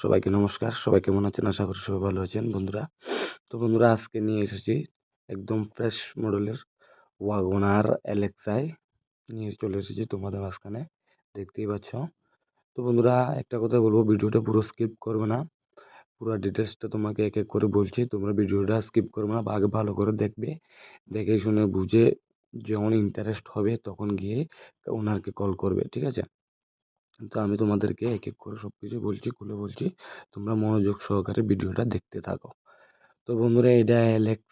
সবাইকে নমস্কার। সবাই কেমন আছেন? আশা করি সবাই ভালো আছেন বন্ধুরা। তো বন্ধুরা, আজকে নিয়ে এসেছি একদম ফ্রেশ মডেলের ওয়াগনার এলেক্সাই নিয়ে চলে এসেছি তোমাদের মাঝখানে। দেখতেই পাচ্ছ। তো বন্ধুরা, একটা কথা বলব, ভিডিওটা পুরো স্কিপ করবে না। পুরো ডিটেলসটা তোমাকে এক এক করে বলছি। তোমরা ভিডিওটা স্কিপ করবে না আগে ভালো করে দেখবে। দেখে শুনে বুঝে যখন ইন্টারেস্ট হবে, তখন গিয়ে ওনারকে কল করবে, ঠিক আছে? তো আমি তোমাদেরকে এক এক করে সব কিছু বলছি, খুলে বলছি। তোমরা মনোযোগ সহকারে ভিডিওটা দেখতে থাকো। তো বন্ধুরা এটা এলেক্স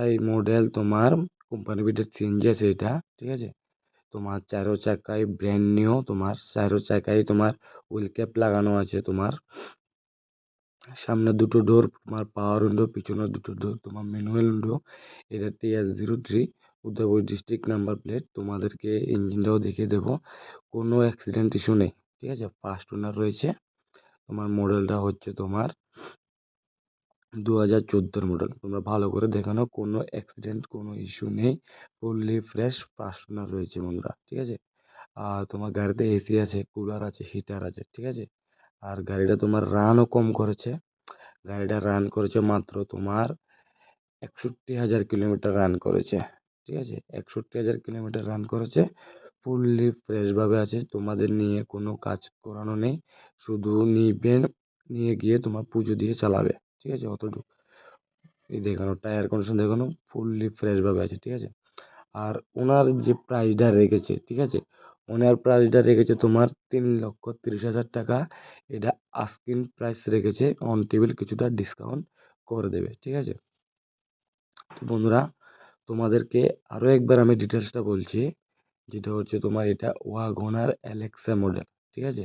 আই মডেল তোমার কোম্পানি ভিডিও চেঞ্জ আছে এটা ঠিক আছে? তোমার চারো চাকায় ব্র্যান্ড নিউ তোমার চারো চাকায় তোমার হুইল ক্যাপ লাগানো আছে তোমার। সামনে দুটো ডোর তোমার পাওয়ার উইন্ডো পিছনে দুটো ডোর তোমার ম্যানুয়াল উইন্ডো এটা TS zero three Udaipur district number plate তোমাদেরকে ইঞ্জিনটাও দেখিয়ে দেবো। কোনো অ্যাক্সিডেন্ট ইস্যু নেই, ঠিক আছে? ফার্স্ট ওনার রয়েছে, তোমার মডেলটা হচ্ছে তোমার দু হাজার চোদ্দোর মডেল তোমরা ভালো করে দেখে নাও, কোনো অ্যাক্সিডেন্ট কোনো ইস্যু নেই ফুললি ফ্রেশ ফার্স্ট ওনার রয়েছে বন্ধুরা, ঠিক আছে? আর তোমার গাড়িতে এসি আছে কুলার আছে হিটার আছে, ঠিক আছে? আর গাড়িটা তোমার রানও কম করেছে, গাড়িটা রান করেছে মাত্র তোমার একষট্টি হাজার কিলোমিটার রান করেছে। ঠিক আছে? একষট্টি হাজার কিলোমিটার রান করেছে। ফুললি ফ্রেশভাবে আছে। তোমাদের নিয়ে কোনো কাজ করানো নেই। শুধু নিবেন নিয়ে গিয়ে তোমার পুজো দিয়ে চালাবে। ঠিক আছে? অতটুকু। এই দেখানো টায়ার কন্ডিশন দেখানো ফুললি ফ্রেশভাবে আছে। ঠিক আছে? আর ওনার যে প্রাইসটা রেখেছে, ঠিক আছে? ওনার প্রাইসটা রেখেছে তোমার তিন লক্ষ তিরিশ হাজার টাকা। এটা আস্কিন প্রাইস রেখেছে। অন টেবিল কিছুটা ডিসকাউন্ট করে দেবে। ঠিক আছে? বন্ধুরা তোমাদেরকে আরও একবার আমি ডিটেলসটা বলছি। যেটা হচ্ছে তোমার এটা ওয়াগনার অ্যালেক্সা মডেল ঠিক আছে?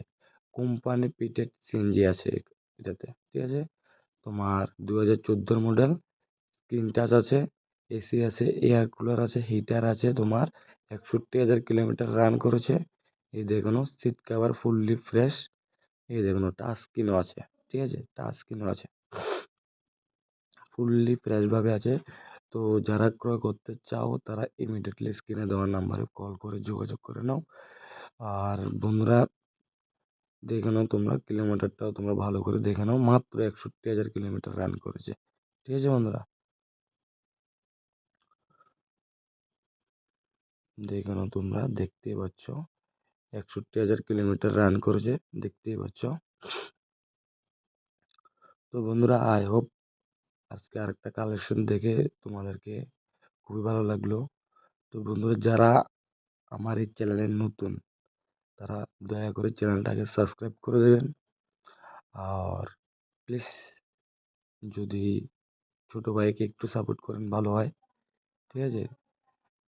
কোম্পানি পিটেড সিএনজি আছে এটাতে, ঠিক আছে? তোমার দু হাজার চোদ্দোর মডেল স্ক্রিন টাচ আছে এসি আছে এয়ার কুলার আছে হিটার আছে, তোমার একষট্টি হাজার কিলোমিটার রান করেছে। এই দেখুন সিট কাভার ফুললি ফ্রেশ এই দেখুন টাচ স্ক্রিনও আছে, ঠিক আছে? টাচ স্ক্রিনও আছে। ফুললি ফ্রেশভাবে আছে। তো যারা ক্রয় করতে চাও, তারা ইমিডিয়েটলি স্ক্রিনে দেওয়া নাম্বারে কল করে যোগাযোগ করে নাও। আর বন্ধুরা, দেখে নাও তোমরা কিলোমিটারটাও তোমরা ভালো করে দেখে নাও। মাত্র একষট্টি হাজার কিলোমিটার রান করেছে। ঠিক আছে বন্ধুরা? দেখে নাও তোমরা, দেখতেই পাচ্ছ। একষট্টি হাজার কিলোমিটার রান করেছে, দেখতেই পাচ্ছ। তো বন্ধুরা আই হোপ আজকে আরেকটা কালেকশন দেখে তোমাদেরকে খুবই ভালো লাগল। তো বন্ধুরা, যারা আমার এই চ্যানেলে নতুন, তারা দয়া করে চ্যানেলটাকে সাবস্ক্রাইব করে দেবেন। আর প্লিজ যদি ছোটো ভাইকে একটু সাপোর্ট করেন, ভালো হয়। ঠিক আছে?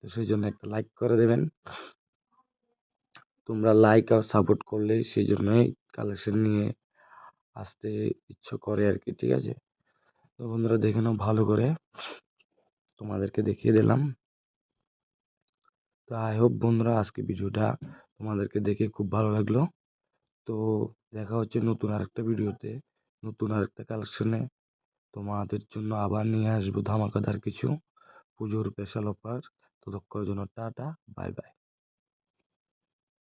তো সেই জন্য একটা লাইক করে দেবেন। তোমরা লাইক আর সাপোর্ট করলে সেই জন্যই কালেকশন নিয়ে আসতে ইচ্ছে করে আর কি ঠিক আছে? তো বন্ধুরা দেখে নাও ভালো করে। তোমাদেরকে দেখিয়ে দিলাম। তো আই হোপ বন্ধুরা আজকে ভিডিওটা তোমাদেরকে দেখে খুব ভালো লাগল। তো দেখা হচ্ছে নতুন আরেকটা ভিডিওতে, নতুন আরেকটা কালেকশনে তোমাদের জন্য আবার নিয়ে আসব ধামাকাদার কিছু। পুজোর স্পেশাল অফার ততক্ষণের জন্য টাটা বাই বাই